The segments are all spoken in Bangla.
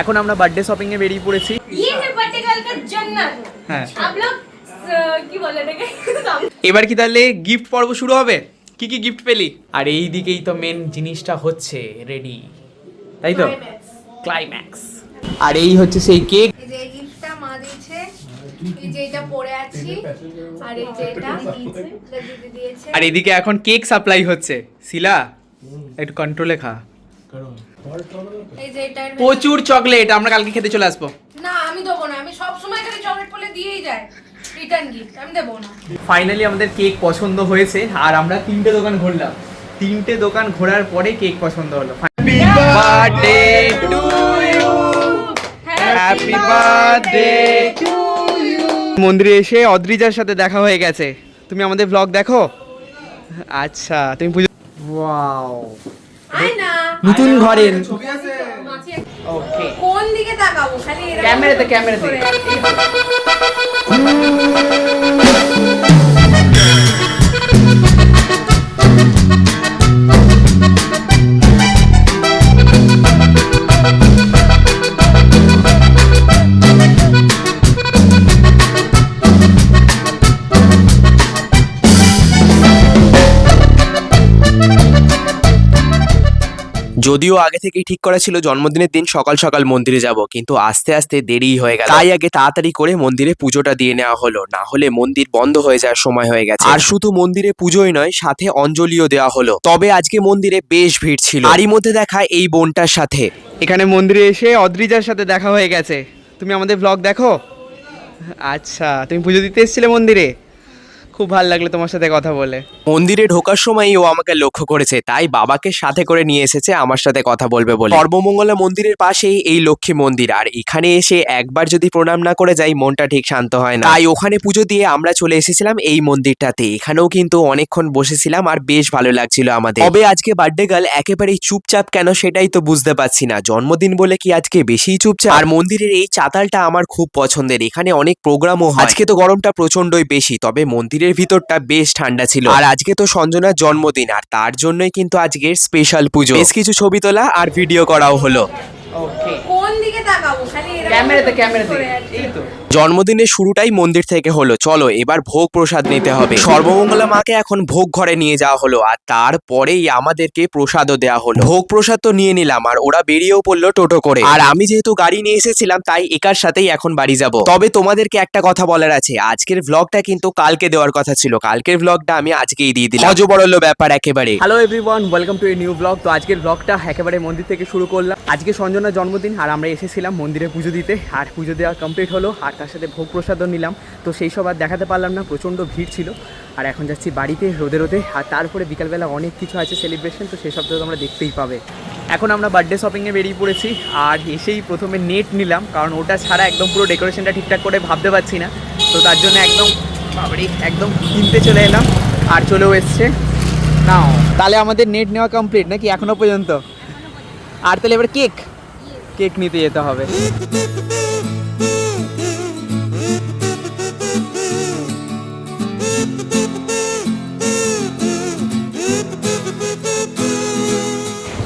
এখন আমরা বার্থডে শপিং এ বেরিয়ে পড়েছি। হ্যাঁ। এবার কি তাহলে গিফট পর্ব শুরু হবে? কি কি গিফট পেলি? আর এই দিকেই তো মেন জিনিসটা হচ্ছে রেডি তাই তো? ক্লাইম্যাক্স আর এই হচ্ছে সেই কেক আর এদিকে এখন কেক সাপ্লাই হচ্ছে। শিলা একটু কন্ট্রোলে খা। প্রচুর চকলেট আমরা কালকে খেতে চলে আসব। না আমি দেবো না আমি সব সময় এখানে চকলেট বলে দিয়েই যায় রিটার্ন গিফট আমি দেবো না। ফাইনালি আমাদের কেক পছন্দ হয়েছে আর আমরা তিনটে দোকান ঘুরলাম। তিনটে দোকান ঘোরার পরে কেক পছন্দ হলো। Birthday to you happy birthday to you মন্দিরে এসে অদ্রিজার সাথে দেখা হয়ে গেছে। তুমি আমাদের ব্লগ দেখো? আচ্ছা তুমি পুজো ওয়াও নতুন ঘরের ওকে কোন দিকে তাকাবো? খালি ক্যামেরাতে ক্যামেরাতে যদিও আগে থেকেই ঠিক করা ছিল জন্মদিনের দিন সকাল সকাল মন্দিরে যাব কিন্তু আস্তে আস্তে দেরি হয়ে গেল। তাই আগে তাড়াতাড়ি করে মন্দিরে পুজোটা দিয়ে নেওয়া হলো না হলে মন্দির বন্ধ হয়ে যাওয়ার সময় হয়ে গেছে। আর শুধু মন্দিরে পুজোই নয় সাথে অঞ্জলিও দেওয়া হলো। তবে আজকে মন্দিরে বেশ ভিড় ছিল। আরই মধ্যে দেখা এই বোনটার সাথে। এখানে মন্দিরে এসে অদ্রিজার সাথে দেখা হয়ে গেছে। তুমি আমাদের ব্লগ দেখো? আচ্ছা তুমি পুজো দিতে এসেছিলে মন্দিরে? খুব ভালো লাগল তোমার সাথে কথা বলে। মন্দিরে ঢোকার সময়ই ও আমাকে লক্ষ্য করেছে, তাই বাবাকে সাথে করে নিয়ে এসেছে, আমার সাথে কথা বলবে বলে। সর্বমঙ্গলা মন্দিরের পাশেই এই লক্ষ্মী মন্দির, আর এখানে এসে একবার যদি প্রণাম না করে যাই, মনটা ঠিক শান্ত হয় না। তাই ওখানে পুজো দিয়ে আমরা চলে এসেছিলাম এই মন্দিরটাতে। এখানেও কিন্তু অনেকক্ষণ বসেছিলাম, আর বেশ ভালো লাগছিল আমাদের। তবে আজকে বার্থডে গার্ল, একেবারেই চুপচাপ কেন সেটাই তো বুঝতে পারছি না। জন্মদিন বলে কি আজকে বেশিই চুপচাপ? আর মন্দিরের এই চাতালটা আমার খুব পছন্দের, এখানে অনেক প্রোগ্রামও আজকে তো গরমটা প্রচন্ডই বেশি, তবে মন্দিরের ভিতরটা বেশ ঠান্ডা ছিল। আর আজকে তো সঞ্জনার জন্মদিন আর তার জন্যই কিন্তু আজকের স্পেশাল পুজো। বেশ কিছু ছবি তোলা আর ভিডিও করাও হলো। ওকে কোন দিকে তাকাবো? খালি ক্যামেরাতে ক্যামেরাতে এই তো। জন্মদিনের শুরুটাই মন্দির থেকে হলো। চলো, এবার ভোগ প্রসাদ নিতে হবে। সর্বমঙ্গলা মাকে এখন ভোগ ঘরে নিয়ে যাওয়া হলো আর তারপরেই আমাদেরকে প্রসাদও দেওয়া হলো। ভোগ প্রসাদ তো নিয়ে নিলাম আর ওরা বেরিয়েও পড়ল টোটো করে। আর আমি যেহেতু গাড়ি নিয়ে এসেছিলাম, তাই একার সাথেই এখন বাড়ি যাব। তবে তোমাদেরকে একটা কথা বলার আছে। আজকের ভ্লগটা কিন্তু কালকে দেওয়ার কথা ছিল। কালকের ভ্লগটা আমি আজকেই দিয়ে দিলাম। অজবরল ব্যাপার একেবারে। Hello everyone welcome to a new blog তো আজকের ব্লগটা একেবারে মন্দির থেকে শুরু করলাম। আজকে সঞ্জনার জন্মদিন আর আমরা এসেছিলাম মন্দিরে পুজো দিতে। আর পুজো দেওয়া কমপ্লিট হলো। আর তার সাথে ভোগ প্রসাদও নিলাম। তো সেই সব আর দেখাতে পারলাম না, প্রচণ্ড ভিড় ছিল। আর এখন যাচ্ছি বাড়িতে, রোদে রোদে। আর তারপরে বিকালবেলা অনেক কিছু আছে সেলিব্রেশন তো সেই সব তো তোমরা দেখতেই পাবে। এখন আমরা বার্থডে শপিংয়ে বেরিয়ে পড়েছি। আর এসেই প্রথমে নেট নিলাম, কারণ ওটা ছাড়া একদম পুরো ডেকোরেশনটা ঠিকঠাক করে ভাবতে পারছি না। তো তার জন্য একদম একদম কিনতে চলে এলাম। আর চলেও এসছে। নাও, তাহলে আমাদের নেট নেওয়া কমপ্লিট নাকি এখনও পর্যন্ত? আর তাহলে এবার কেক কেক নিতে যেতে হবে।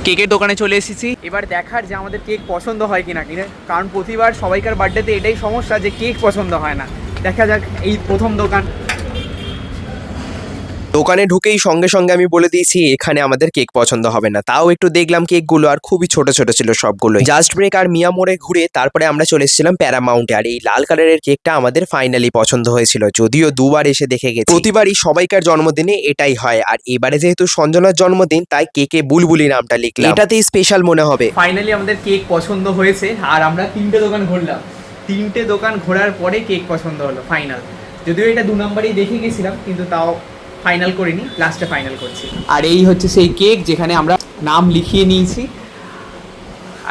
কেকের দোকানে চলে এসেছি। এবার দেখার যে আমাদের কেক পছন্দ হয় কিনা কিনা। কারণ প্রতিবার সবাইকার বার্থডেতে এটাই সমস্যা যে কেক পছন্দ হয় না। দেখা যাক এই প্রথম দোকান দোকানে ঢুকেই সঙ্গে সঙ্গে আমি বলে দিয়েছি, এখানে আমাদের কেক পছন্দ হবে না। তাও একটু দেখলাম কেকগুলো আর খুবই ছোট ছোট ছিল সবগুলো জাস্ট ব্রেক আর মিয়া মোড়ে ঘুরে তারপরে আমরা চলে এসেছিলাম প্যারামাউন্টে আর এই লাল কালারের কেকটা আমাদের ফাইনালি পছন্দ হয়েছিল, যদিও দুবার এসে দেখে গেছি। প্রতিবারই সবাইকার জন্মদিনে এটাই হয়। আর এবারে যেহেতু সঞ্জনার জন্মদিন, তাই কেকে বুলবুলি নামটা লিখলাম। এটাতেই স্পেশাল মনে হবে। ফাইনালি আমাদের কেক পছন্দ হয়েছে, আর আমরা তিনটে দোকান ঘুরলাম। তিনটে দোকান ঘোরার পরে কেক পছন্দ হলো ফাইনাল যদিও এটা দু নম্বরেই দেখে গেছিলাম, কিন্তু তাও ফাইনাল করিনি লাস্টে ফাইনাল করছি। আর এই হচ্ছে সেই কেক যেখানে আমরা নাম লিখিয়ে নিয়েছি।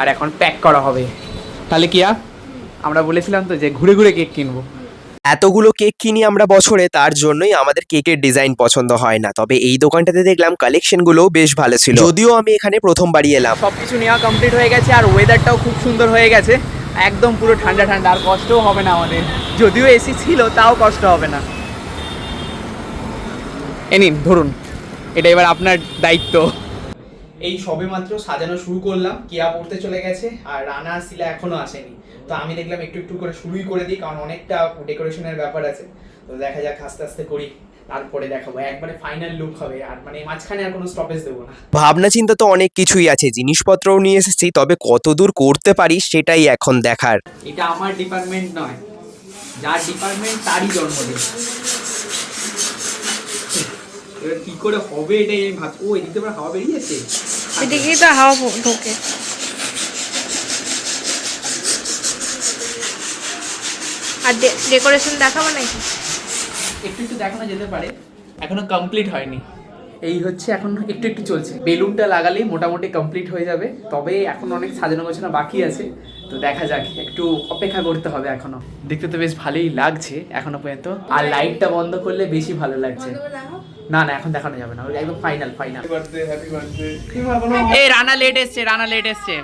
আর এখন প্যাক করা হবে। তাহলে কিয়া আমরা বলেছিলাম তো যে ঘুরে ঘুরে কেক কিনবো। এতগুলো কেক কিনি আমরা বছরে তার জন্যই আমাদের কেকের ডিজাইন পছন্দ হয় না। তবে এই দোকানটাতে দেখলাম কালেকশন গুলোও বেশ ভালো ছিল। যদিও আমি এখানে প্রথমবারই এলাম। সব কিছু নেওয়া কমপ্লিট হয়ে গেছে আর ওয়েদারটাও খুব সুন্দর হয়ে গেছে। একদম পুরো ঠান্ডা ঠান্ডা আর কষ্টও হবে না আমাদের। যদিও এসি ছিল তাও কষ্ট হবে না। এ নিন ধরুন। এটা এবার আপনার দায়িত্ব। এই সবে মাত্র সাজানো শুরু করলাম কেয়া পড়তে চলে গেছে আর রানা আর শিলা এখনও আসেনি। তো আমি দেখলাম একটু একটু করে শুরুই করে দিই কারণ অনেকটা ডেকোরেশনের ব্যাপার আছে। তো দেখা যাক আস্তে আস্তে করি তারপরে দেখাবো। একবারে ফাইনাল লুক হবে আর মানে মাঝখানে আর কোনো স্টপেজ দেবো না। ভাবনা চিন্তা তো অনেক কিছুই আছে জিনিসপত্রও নিয়ে এসেছি তবে কতদূর করতে পারি সেটাই এখন দেখার। এটা আমার ডিপার্টমেন্ট নয় যার ডিপার্টমেন্ট তারই জন্মদিন। এবার কি করে হবে এটাই আমি ভাবছি। ও এদিকে আবার হাওয়া বেরিয়েছে? এদিকেই তো হাওয়া ঢোকে। আর ডেকোরেশন দেখাবো নাকি? একটু একটু দেখানো যেতে পারে। এখনও কমপ্লিট হয়নি। এই হচ্ছে এখন একটু একটু চলছে। বেলুনটা লাগালেই মোটামুটি কমপ্লিট হয়ে যাবে। তবে এখন অনেক সাজানো গোছানো বাকি আছে। তো দেখা যাক একটু অপেক্ষা করতে হবে এখনও। দেখতে তো বেশ ভালোই লাগছে এখনও পর্যন্ত। আর লাইটটা বন্ধ করলে বেশি ভালো লাগছে। না না এখন দেখানো যাবে না। ওই একদম ফাইনাল ফাইনাল এই রানা লেট এসছে রানা লেট এসছে।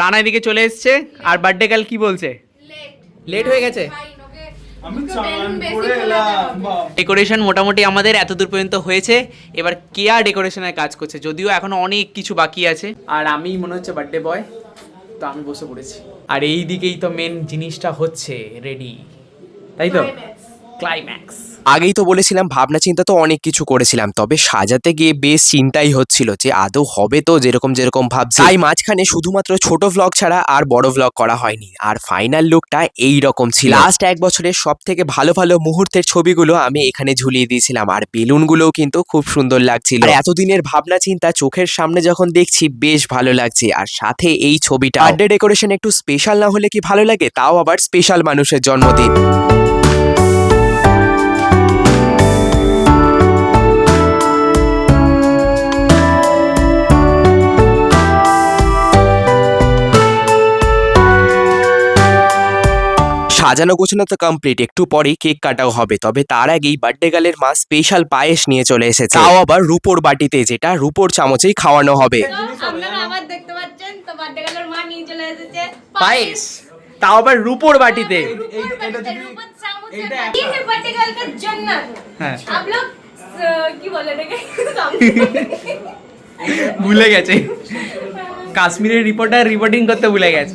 রানা এদিকে চলে এসছে। আর বার্থডে কাল কি বলছে? লেট হয়ে গেছে? আমি চান করে এলাম ডেকোরেশন মোটামুটি আমাদের এত দূর পর্যন্ত হয়েছে। এবার কেয়া ডেকোরেশনের কাজ করছে যদিও এখনও অনেক কিছু বাকি আছে। আর আমি মনে হচ্ছে বার্থডে বয় তো আমি বসে পড়েছি। আর এই দিকেই তো মেন জিনিসটা হচ্ছে রেডি তাই তো? ক্লাইম্যাক্স আগেই তো বলেছিলাম, ভাবনা চিন্তা তো অনেক কিছু করেছিলাম। তবে সাজাতে গিয়ে বেশ চিন্তাই হচ্ছিল যে আদৌ হবে তো যেরকম যেরকম ভাবছি। তাই মাঝখানে শুধুমাত্র ছোট ভ্লগ ছাড়া আর বড় ভ্লগ করা হয়নি। আর ফাইনাল লুকটা এই রকম ছিল। লাস্ট এক বছরের সব থেকে ভালো ভালো মুহূর্তের ছবিগুলো আমি এখানে ঝুলিয়ে দিয়েছিলাম। আর বেলুনগুলোও কিন্তু খুব সুন্দর লাগছিল। এতদিনের ভাবনা চিন্তা চোখের সামনে যখন দেখছি, বেশ ভালো লাগছে। আর সাথে এই ছবিটা। বার্থডে ডেকোরেশন একটু স্পেশাল না হলে কি ভালো লাগে? তাও আবার স্পেশাল মানুষের জন্মদিন। সাজানো গোছানো তো কমপ্লিট একটু পরেই কেক কাটাও হবে। তবে তার আগেই বার্থডে গালের মা স্পেশাল পায়েস নিয়ে চলে এসেছে। তাও আবার রূপোর বাটিতে যেটা রূপোর চামচেই খাওয়ানো হবে। পায়েস? তাও আবার রুপোর বাটিতে? হ্যাঁ। ভুলে গেছে। কাশ্মীরের রিপোর্টার রিপোর্টিং করতে ভুলে গেছে।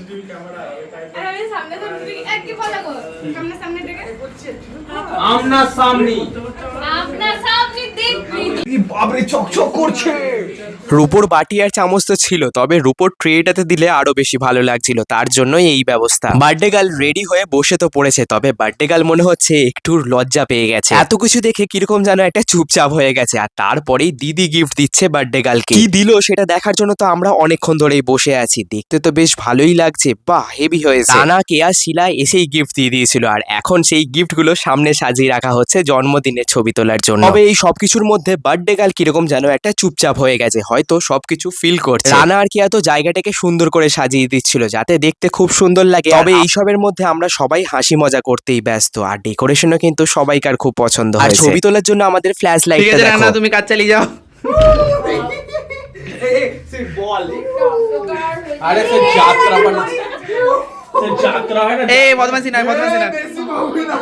আমনা সামনি রুপোর বাটি আর চামচ তো ছিল, তবে রুপোর ট্রেটাতে দিলে আরও বেশি ভালো লাগছিল, তার জন্যই এই ব্যবস্থা। বার্থডে গার্ল রেডি হয়ে বসে তো পড়েছে, তবে বার্থডে গার্ল মনে হচ্ছে একটু লজ্জা পেয়ে গেছে। এত কিছু দেখে কীরকম যেন একটা চুপচাপ হয়ে গেছে, আর তারপরেই দিদি গিফট দিচ্ছে বার্থডে গার্লকে। কি দিল সেটা দেখার জন্য তো আমরা অনেকক্ষণ ধরেই বসে আছি, দেখতে তো বেশ ভালোই লাগছে, বাহ, হেভি হয়েছে। রানা কেয়া, শিলা এসেই গিফট দিয়ে দিয়েছিল, আর এখন সেই গিফটগুলো সামনে সাজিয়ে রাখা হচ্ছে জন্মদিনের ছবি তোলার জন্য। তবে এই সবকিছুর মধ্যে বার্থডে গার্ল কীরকম যেন একটা চুপচাপ হয়ে গেছে হয়তো সবকিছু ফিল করছে। রানা আর কিয়া তো জায়গাটাকে সুন্দর করে সাজিয়ে দিচ্ছিল যাতে দেখতে খুব সুন্দর লাগে। তবে এইসবের মধ্যে আমরা সবাই হাসি মজা করতেই ব্যস্ত আর ডেকোরেশনও কিন্তু সবাইকার খুব পছন্দ হয় ছবি তোলার জন্য আমাদের ফ্ল্যাশ ঠিক লাইটটা দেখো রানা তুমি কাজ চালিয়ে যাও। বল। আরে সে যাত্রা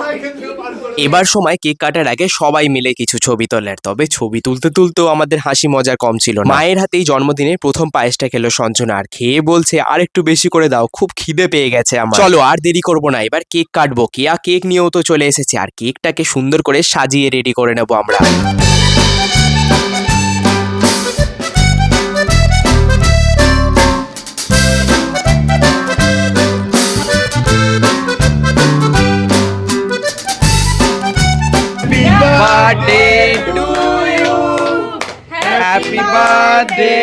হয় এবার সময় কেক কাটার আগে সবাই মিলে কিছু ছবি তোলার তবে ছবি তুলতে তুলতেও আমাদের হাসি মজার কম ছিল না। মায়ের হাতেই জন্মদিনের প্রথম পায়েসটা খেলো সঞ্জনা আর খেয়ে বলছে আর একটু বেশি করে দাও খুব খিদে পেয়ে গেছে আমার। চলো আর দেরি করব না এবার কেক কাটবো। কেয়া কেক নিয়েও তো চলে এসেছে আর কেকটাকে সুন্দর করে সাজিয়ে রেডি করে নেব আমরা। বার্থডে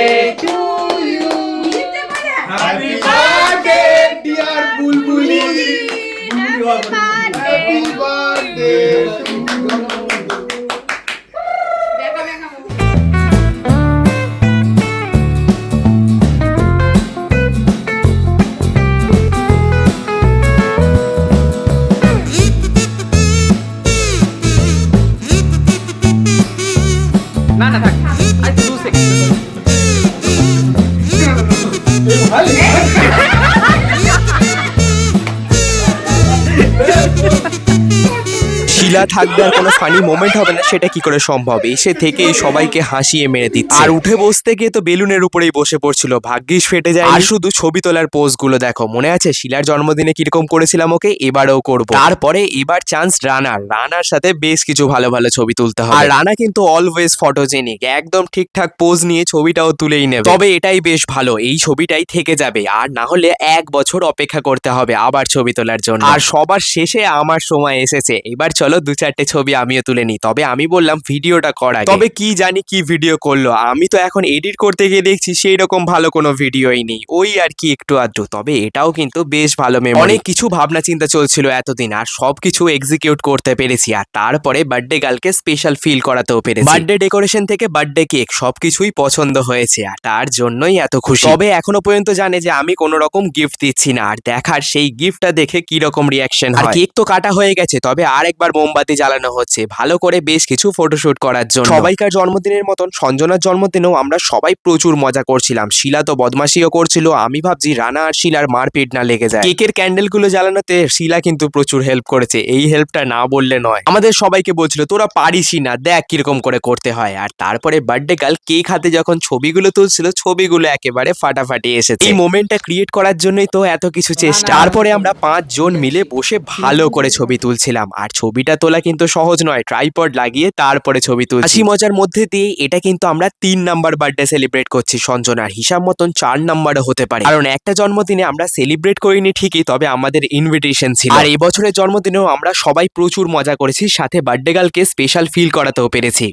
থাকবে আর কোনো ফানি মোমেন্ট হবে না সেটা কি করে সম্ভব? এসে থেকেই সবাইকে হাসিয়ে মেরে দিচ্ছে। আর উঠে বসতে গিয়ে তো বেলুনের উপরেই বসে পড়ছিল। ভাগ্যিস ফেটে যায় আর শুধু ছবি তোলার পোজগুলো দেখো মনে আছে? শিলার জন্মদিনে কীরকম করেছিলাম ওকে এবারেও করব। তারপরে এবার চান্স রানার। রানার সাথে বেশ কিছু ভালো ভালো ছবি তুলতে হবে। আর রানা কিন্তু অলওয়েজ ফটোজেনিক একদম ঠিকঠাক পোজ নিয়ে ছবিটাও তুলেই নেবে। তবে এটাই বেশ ভালো এই ছবিটাই থেকে যাবে। আর না হলে এক বছর অপেক্ষা করতে হবে আবার ছবি তোলার জন্য। আর সবার শেষে আমার সময় এসেছে। এবার চলো দু চারটে ছবি আমিও তুলে নিই। তবে আমি বললাম ভিডিওটা করা তবে কি জানি কি ভিডিও করল? আমি তো এখন এডিট করতে গিয়ে দেখছি সেই রকম ভালো কোনো ভিডিওই নেই। ওই আর কি একটু আধটু। তবে এটাও কিন্তু বেশ ভালো মেমরি অনেক কিছু ভাবনা চিন্তা চলছিল এতদিন আর সবকিছু এক্সিকিউট করতে পেরেছি। আর তারপরে বার্থডে গার্লকে স্পেশাল ফিল করাতেও পেরেছি। বার্থডে ডেকোরেশন থেকে বার্থডে কেক সবকিছুই পছন্দ হয়েছে আর তার জন্যই এত খুশি। তবে এখনও পর্যন্ত জানে যে আমি কোনো রকম গিফট দিচ্ছি না। আর দেখার সেই গিফটটা দেখে কি রকম রিয়াকশন আর কেক তো কাটা হয়ে গেছে তবে আরেকবার মোমবাতি জ্বালানো হচ্ছে। ভালো করে বেশ কিছু ফটোশুট করার জন্য। সবাইকার জন্মদিনের মতন সঞ্জনার জন্মদিনেও আমরা সবাই প্রচুর মজা করছিলাম। শিলা তো বদমাশিও করছিল। আমি ভাবছি রানা আর শিলার মারপিট না লেগে যায়। কেকের ক্যান্ডেলগুলো জ্বালানোতে শিলা কিন্তু প্রচুর হেল্প করেছে। এই হেল্পটা না বললে নয়। আমাদের সবাইকে বলছিল তোরা পারিসই না। দেখ কীরকম করে করতে হয়। আর তারপরে বার্থডে কাল কেক হাতে যখন ছবিগুলো তুলছিল ছবিগুলো একেবারে ফাটাফাটি এসেছে। এই মোমেন্টটা ক্রিয়েট করার জন্যই তো এত কিছু চেষ্টা। তারপরে আমরা পাঁচ জন মিলে বসে ভালো করে ছবি তুলছিলাম। আর ছবিটা তোলা কিন্তু সহজ নয়। ট্রাইপড লাগিয়ে তারপরে ছবি তুলছি। হাসি মজার মধ্যে দিয়ে এটা কিন্তু আমরা তিন নাম্বার বার্থডে সেলিব্রেট করছি সঞ্জনার হিসাব মতন চার নাম্বারও হতে পারে। কারণ একটা জন্মদিনে আমরা সেলিব্রেট করিনি ঠিকই, তবে আমাদের ইনভিটেশন ছিল। আর এবছরের জন্মদিনেও আমরা সবাই প্রচুর মজা করেছি, সাথে বার্থডে গার্লকে স্পেশাল ফিল করাতেও পেরেছি।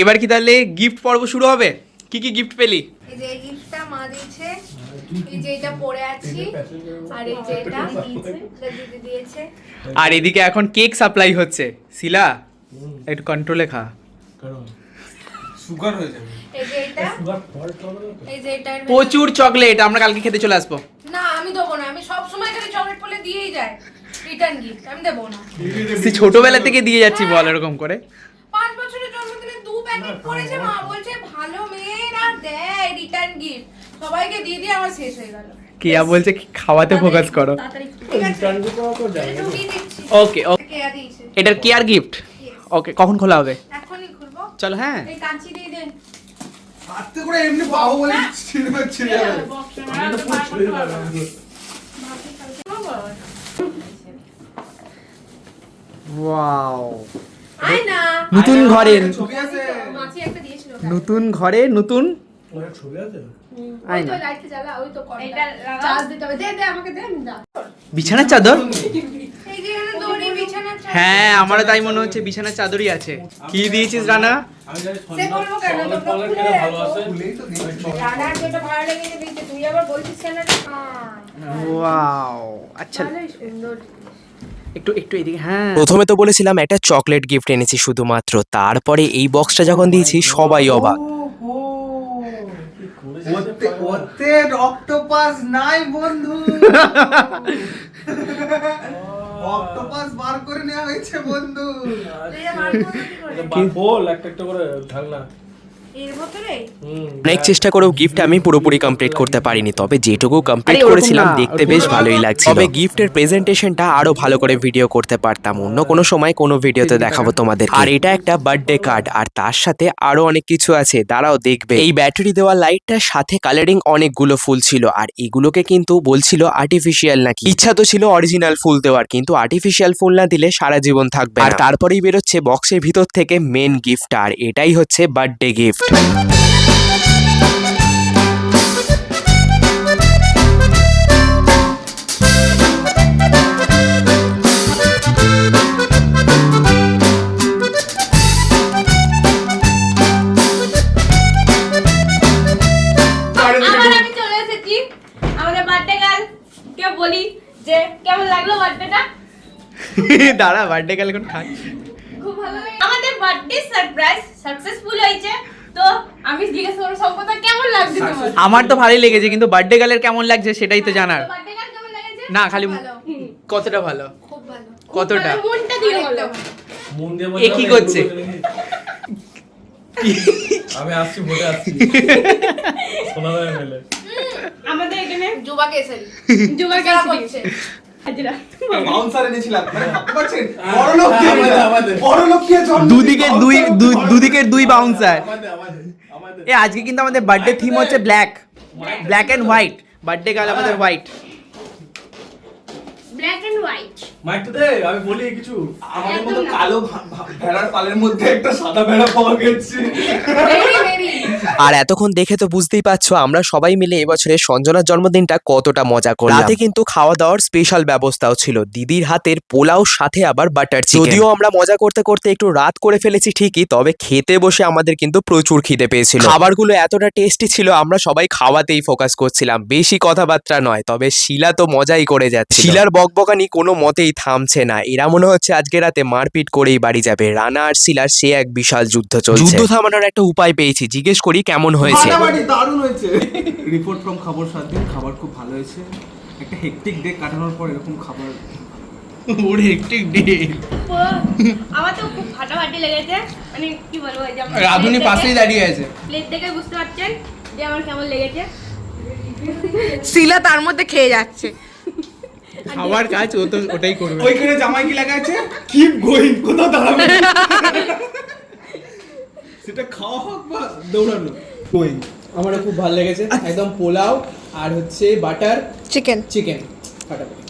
এবার কি তাহলে গিফট পর্ব শুরু হবে? কি কি গিফট পেলি? এই যে গিফটটা মা দিয়েছে। এই যে এটা পরে আছি। আর এই যে এটা দিদি দিয়েছে। আর এদিকে এখন কেক সাপ্লাই হচ্ছে। শিলা একটু কন্ট্রোলে খা। সুগার হয়ে যাবে। এই যে এটা। এই যে এটা প্রচুর চকলেট আমরা কালকে খেতে চলে আসব। না আমি দেবো না। আমি সব সময় খালি চকলেট বলে দিয়েই যায়। রিটার্ন গিফট আমি দেবো না। সে ছোটবেলা থেকে দিয়ে যাচ্ছি বল এরকম করে। পাঁচ বছরের জন্মদিনে দু প্যাকেট করেছে মা বলছে ভালো মেয়েরা দেয় রিটার্ন গিফট সবাইকে দিয়ে দিয়ে আমার শেষ হয়ে গেল। কেয়া বলছে খাওয়াতে ফোকাস করো। ওকে ওকে এটার কেয়ার গিফট ওকে কখন খোলা হবে? এখনই খুলবো। চলো হ্যাঁ। এই কাঁচি দিয়ে দে হাতে করে এমনি বাহু বলে ছিঁড়বে ছিঁড়ে যাবে। ওয়াও নতুন ঘরে ছবি আছে। মাছি একটা দিয়েছিল। নতুন ঘরে নতুন ছবি আছে? বিছানার চাদর? এই যে এখানে দড়ি বিছানা চাদর। হ্যাঁ আমারও তাই মনে হচ্ছে বিছানার চাদরই আছে। কি দিয়েছিস রানা? আচ্ছা। একটু একটু এদিকে হ্যাঁ। প্রথমে তো বলেছিলাম একটা চকলেট গিফট এনেছি শুধুমাত্র তারপরে এই বক্সটা যখন দিয়েছি সবাই অবাক। ওতে ওতে অক্টোপাস নাই বন্ধু। অক্টোপাস বার করে নেওয়া হয়েছে বন্ধু। কি বল একটা একটা করে ঢাকনা। অনেক চেষ্টা করেও গিফট আমি পুরোপুরি কমপ্লিট করতে পারিনি তবে যেটুকু কমপ্লিট করেছিলাম দেখতে বেশ ভালোই লাগছিল। তবে গিফটের প্রেজেন্টেশনটা আরও ভালো করে ভিডিও করতে পারতাম। অন্য কোনো সময় কোনো ভিডিওতে দেখাবো তোমাদের আর এটা একটা বার্থডে কার্ড আর তার সাথে আরও অনেক কিছু আছে দাঁড়াও দেখবে। এই ব্যাটারি দেওয়া লাইটটার সাথে কালারিং অনেকগুলো ফুল ছিল আর এগুলোকে কিন্তু বলছিল আর্টিফিশিয়াল নাকি। ইচ্ছা তো ছিল অরিজিনাল ফুল দেওয়ার কিন্তু আর্টিফিশিয়াল ফুল না দিলে সারা জীবন থাকবে আর তারপরেই বেরোচ্ছে বক্সের ভিতর থেকে মেন গিফট আর এটাই হচ্ছে বার্থডে গিফট বলি যে কেমন লাগল বার্থডেটা দাঁড়া বার্থডে গেলে এখন খাই খুব ভালো লাগে। আমাদের বার্থডে সারপ্রাইজ সাকসেসফুল হয়েছে। তো আমি জিজ্ঞেস করব সম্পর্কে কেমন লাগছে তোমার? আমার তো ভালোই লেগেছে কিন্তু বার্থডে গার্লের কেমন লাগছে সেটাই তো জানার। কেমন লেগেছে? না খালি কতটা ভালো? খুব ভালো। কতটা? মানে মনটা দিয়ে বলো। একদম। মন দিয়ে এ কি করছে? আমি আসছি ভোটে আসছি। শোনা যায় মেলে আমাদের এখানে যুবা কেসারি জোগাড় কেরা করছে করছে। হাজরা দুদিকের দুই বাউন্সার এ আজকে কিন্তু আমাদের বার্থডে থিম হচ্ছে black black and white birthday girl আমাদের হোয়াইট ব্ল্যাক এন্ড হোয়াইট মাইকটা দে আমি বলি কিছু। আমাদের মতো কালো ভেড়ার পালের মধ্যে একটা সাদা ভেড়া পাওয়া গেছে। আর এতক্ষণ দেখে তো বুঝতেই পারছ আমরা সবাই মিলে এবছরের সঞ্জনার জন্মদিনটা কতটা মজা করলাম। রাতে কিন্তু খাওয়া দাওয়ার স্পেশাল ব্যবস্থাও ছিল। দিদির হাতের পোলাও সাথে আবার বাটার চিকেন যদিও আমরা মজা করতে করতে একটু রাত করে ফেলেছি ঠিকই তবে খেতে বসে আমাদের কিন্তু প্রচুর খিদে পেয়েছিল। খাবারগুলো এতটা টেস্টি ছিল আমরা সবাই খাওয়াতেই ফোকাস করছিলাম। বেশি কথাবার্তা নয় তবে শিলা তো মজাই করে যাচ্ছে শিলার বকবকানি কোনো মতেই থামছে না। এরা মনে হচ্ছে আজকে রাতে মারপিট করেই বাড়ি যাবে। রানা আর শিলার সে এক বিশাল যুদ্ধ চলছে। যুদ্ধ থামানোর একটা উপায় পেয়েছি। জিজ্ঞেস করি কেমন হয়েছে? ফাটাফাটি দারুণ হয়েছে। রিপোর্ট ফ্রম খবর সাত দিন খাবার খুব ভালো হয়েছে। একটা হেকটিক ডে কাটানোর পর এরকম খাবার ওর হেক্টিক ডে আমার তো খুব ফাটাফাটি লেগেছে। মানে কি বলব যে রাধুনি পাশেই দাঁড়িয়ে আছে। প্লেট দেখে বুঝতে পারছেন যে আমার কেমন লেগেছে। শিলা তার মধ্যে খেয়ে যাচ্ছে। খাবার কাজ ও তো ওটাই করবে। ওইখানে জামাই কি লেখা আছে কিপ গোয়িং কোথাও দাঁড়াবে। সেটা খাওয়া হোক বা দৌড়ানো। কই আমার খুব ভালো লেগেছে। একদম পোলাও আর হচ্ছে বাটার চিকেন চিকেন ফাটাফাটি।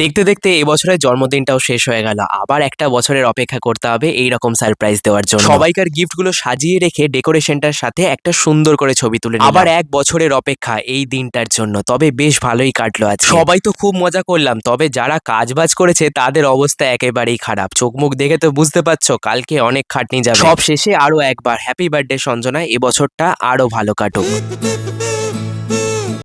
দেখতে দেখতে এবছরের জন্মদিনটাও শেষ হয়ে গেল। আবার একটা বছরের অপেক্ষা করতে হবে এই রকম সারপ্রাইজ দেওয়ার জন্য। সবাইকার গিফটগুলো সাজিয়ে রেখে ডেকোরেশনটার সাথে একটা সুন্দর করে ছবি তুলে আবার এক বছরের অপেক্ষা এই দিনটার জন্য। তবে বেশ ভালোই কাটলো আজ সবাই তো খুব মজা করলাম। তবে যারা কাজবাজ করেছে তাদের অবস্থা একেবারেই খারাপ। চোখ মুখ দেখে তো বুঝতে পারছ কালকে অনেক খাটনি যাবে। সব শেষে আরও একবার হ্যাপি বার্থডে সঞ্জনা এবছরটা আরও ভালো কাটুক।